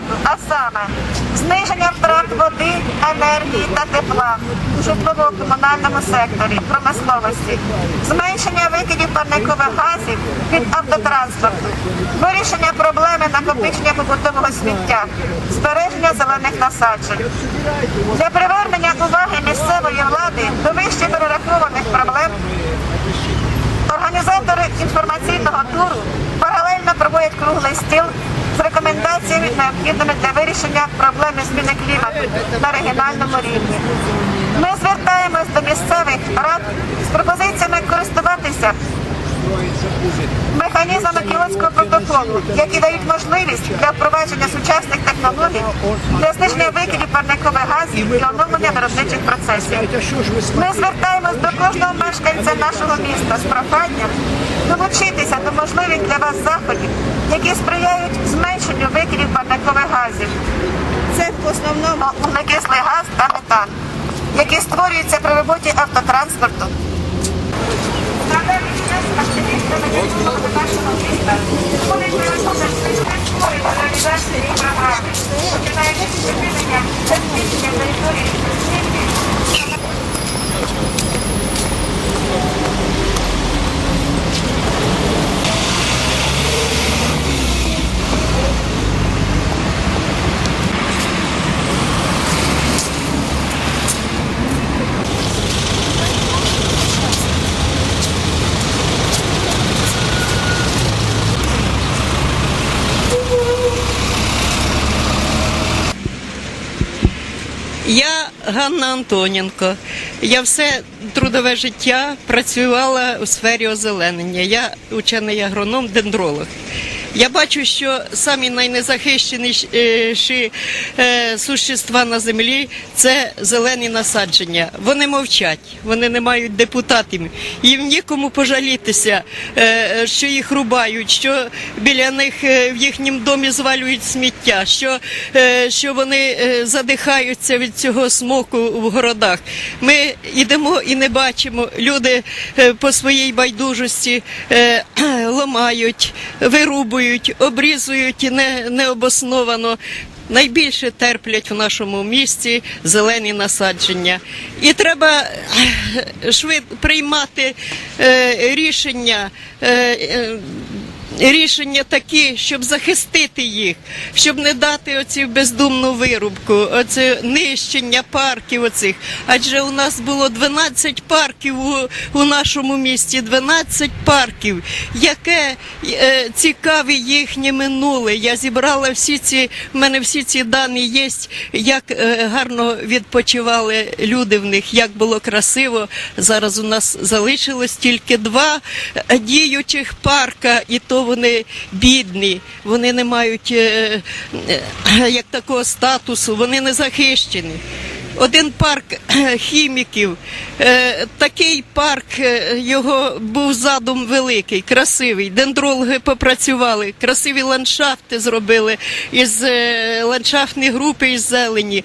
зміни а саме зниження втрат води, енергії та тепла у житлово-комунальному секторі, промисловості, зменшення викидів парникових газів від автотранспорту, вирішення проблеми накопичення побутового сміття, збереження зелених насаджень. Для привернення уваги місцевої влади до вище перерахованих проблем Організатори інформаційного туру паралельно проводять круглий стіл необхідними для вирішення проблеми зміни клімату на регіональному рівні. Ми звертаємось до місцевих рад з пропозиціями користуватися механізмами Кіотського протоколу, які дають можливість для впровадження сучасних технологій для зниження викидів парникових газів і оновлення виробничих процесів. Ми звертаємось до кожного мешканця нашого міста з проханням долучитися до можливих для вас заходів, які сприяють зменшенню викидів парникових газів. Це в основному вуглекислий газ та метан, які створюються при роботі автотранспорту. На даний час активістами допомоги нашого міста Ганна Антоненко. Я все трудове життя працювала у сфері озеленення. Я учений агроном, дендролог. Я бачу, що самі найнезахищеніші е, существа на землі це зелені насадження. Вони мовчать, вони не мають депутатів. Їм нікому пожалітися, е, що їх рубають, що біля них е, в їхньому домі звалюють сміття, що, що вони задихаються від цього смоку в городах. Ми йдемо і не бачимо. Люди по своїй байдужості ламають, вирубують, обрізують не, необосновано. Найбільше терплять в нашому місті зелені насадження. І треба е, швид приймати е, рішення. Е, е, Рішення такі, щоб захистити їх, щоб не дати оці бездумну вирубку, оце нищення парків оцих. Адже у нас було 12 парків у, у нашому місті, 12 парків. Яке е, цікаве їхнє минуле. Я зібрала всі ці, в мене всі ці дані є, як е, гарно відпочивали люди в них, як було красиво. Зараз у нас залишилось тільки два діючих парка, і то вони бідні, вони не мають е, е, як такого статусу, вони не захищені. Один парк е, хіміків, такий парк, його був задум великий, красивий. Дендрологи попрацювали, красиві ландшафти зробили із ландшафтні групи із зелені.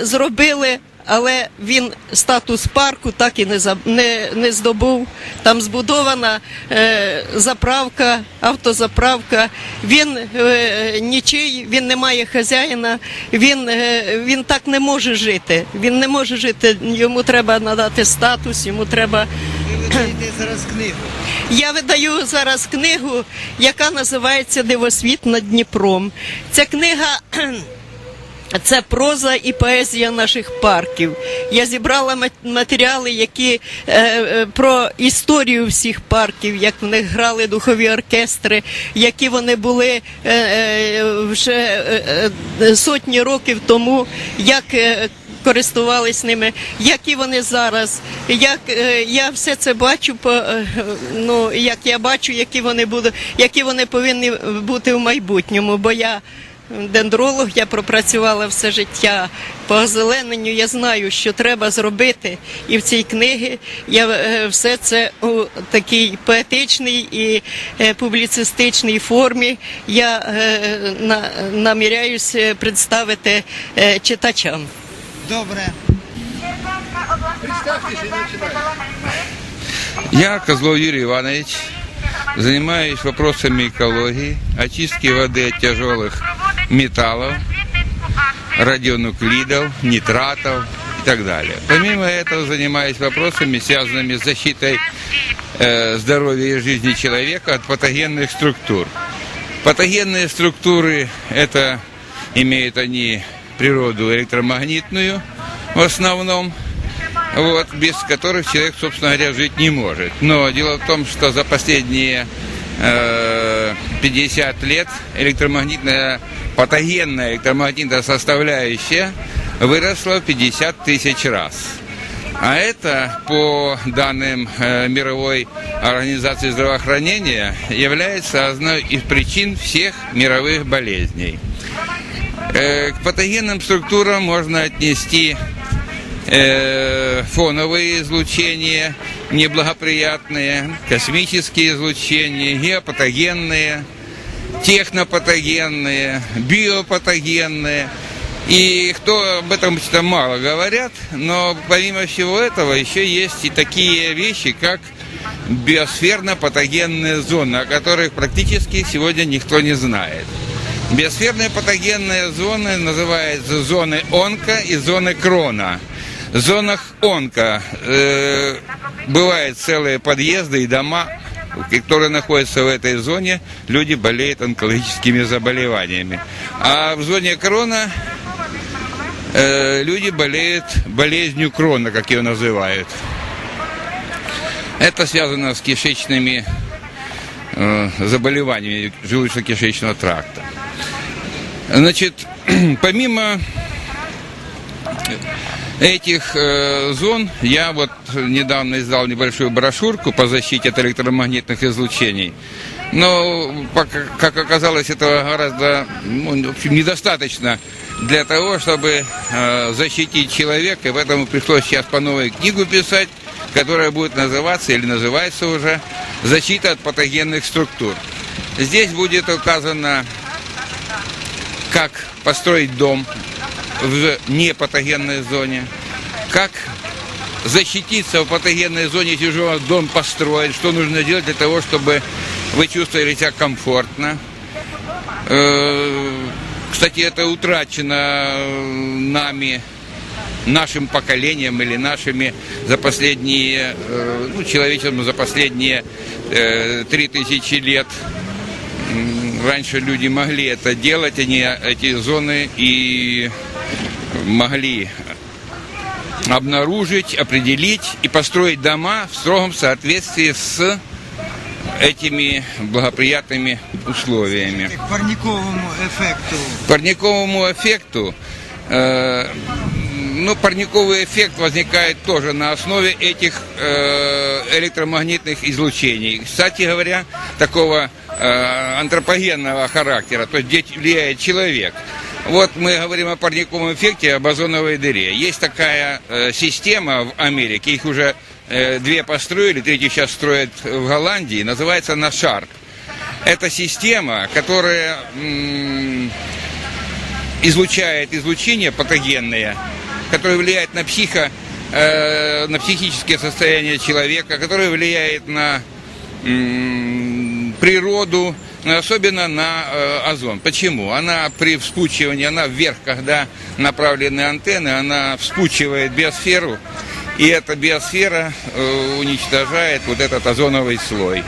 Зробили але він статус парку так і не не, не здобув. Там збудована е, заправка, автозаправка. Він е, нічий, він не має хазяїна. Він, е, він так не може жити. Він не може жити. Йому треба надати статус, йому треба. Ви зараз книгу. Я видаю зараз книгу, яка називається Дивосвіт над Дніпром. Ця книга. Це проза і поезія наших парків. Я зібрала мат- матеріали, які е, е, про історію всіх парків, як в них грали духові оркестри, які вони були е, е, вже е, е, сотні років тому, як е, користувались ними, які вони зараз. Як е, я все це бачу, по е, ну як я бачу, які вони будуть, які вони повинні бути в майбутньому, бо я дендролог, я пропрацювала все життя по озелененню. Я знаю, що треба зробити. І в цій книгі я е, все це у такій поетичній і е, публіцистичній формі. Я е, на, наміряюся представити е, читачам. Добре. Сержант Я, Козлов Юрий Иванович, занимаюсь вопросами экологии, очистки воды от тяжелых металлов, радионуклидов, нитратов и так далее. Помимо этого занимаюсь вопросами, связанными с защитой э, здоровья и жизни человека от патогенных структур. Патогенные структуры это имеют они природу электромагнитную в основном, вот, без которых человек, собственно говоря, жить не может. Но дело в том, что за последние э, 50 лет электромагнитная, патогенная электромагнитная составляющая выросла в 50 тысяч раз. А это, по данным э, Мировой организации здравоохранения, является одной из причин всех мировых болезней. Э, К патогенным структурам можно отнести э, фоновые излучения неблагоприятные, космические излучения, геопатогенные, технопатогенные, биопатогенные. И кто об этом что мало говорят, но помимо всего этого еще есть и такие вещи, как биосферно-патогенные зоны, о которых практически сегодня никто не знает. Биосферные патогенные зоны называются зоны онко и зоны крона. В зонах онко э, бывают целые подъезды и дома, которые находятся в этой зоне, люди болеют онкологическими заболеваниями. А в зоне крона э, люди болеют болезнью крона, как ее называют. Это связано с кишечными э, заболеваниями желудочно-кишечного тракта. Значит, помимо этих э, зон я вот недавно издал небольшую брошюрку по защите от электромагнитных излучений. Но, как оказалось, этого гораздо ну, в общем, недостаточно для того, чтобы э, защитить человека. И поэтому пришлось сейчас по новой книгу писать, которая будет называться или называется уже «Защита от патогенных структур». Здесь будет указано как построить дом в непатогенной зоне, как защититься в патогенной зоне, если уже дом построен, что нужно делать для того, чтобы вы чувствовали себя комфортно. Э, Кстати, это утрачено нами, нашим поколением или нашими за последние, э, ну, человечеством за последние э, три тысячи лет. Раньше люди могли это делать, они эти зоны и могли обнаружить, определить и построить дома в строгом соответствии с этими благоприятными условиями. К парниковому ефекту. Парниковому эффекту, э, ну, парниковый эффект возникает тоже на основе этих э, электромагнитных излучений. Кстати говоря, такого э, антропогенного характера, то есть где влияет человек. Вот мы говорим о парниковом эффекте, об озоновой дыре. Есть такая э, система в Америке, их уже э, две построили, третью сейчас строят в Голландии, называется она ШАРП. Это система, которая м, излучает излучение патогенное, которое влияет на психо, э, на психическое состояние человека, которое влияет на м, природу, особенно на э, озон. Почему? Она при вспучивании, она вверх, когда направлены антенны, она вспучивает биосферу, и эта биосфера э, уничтожает вот этот озоновый слой.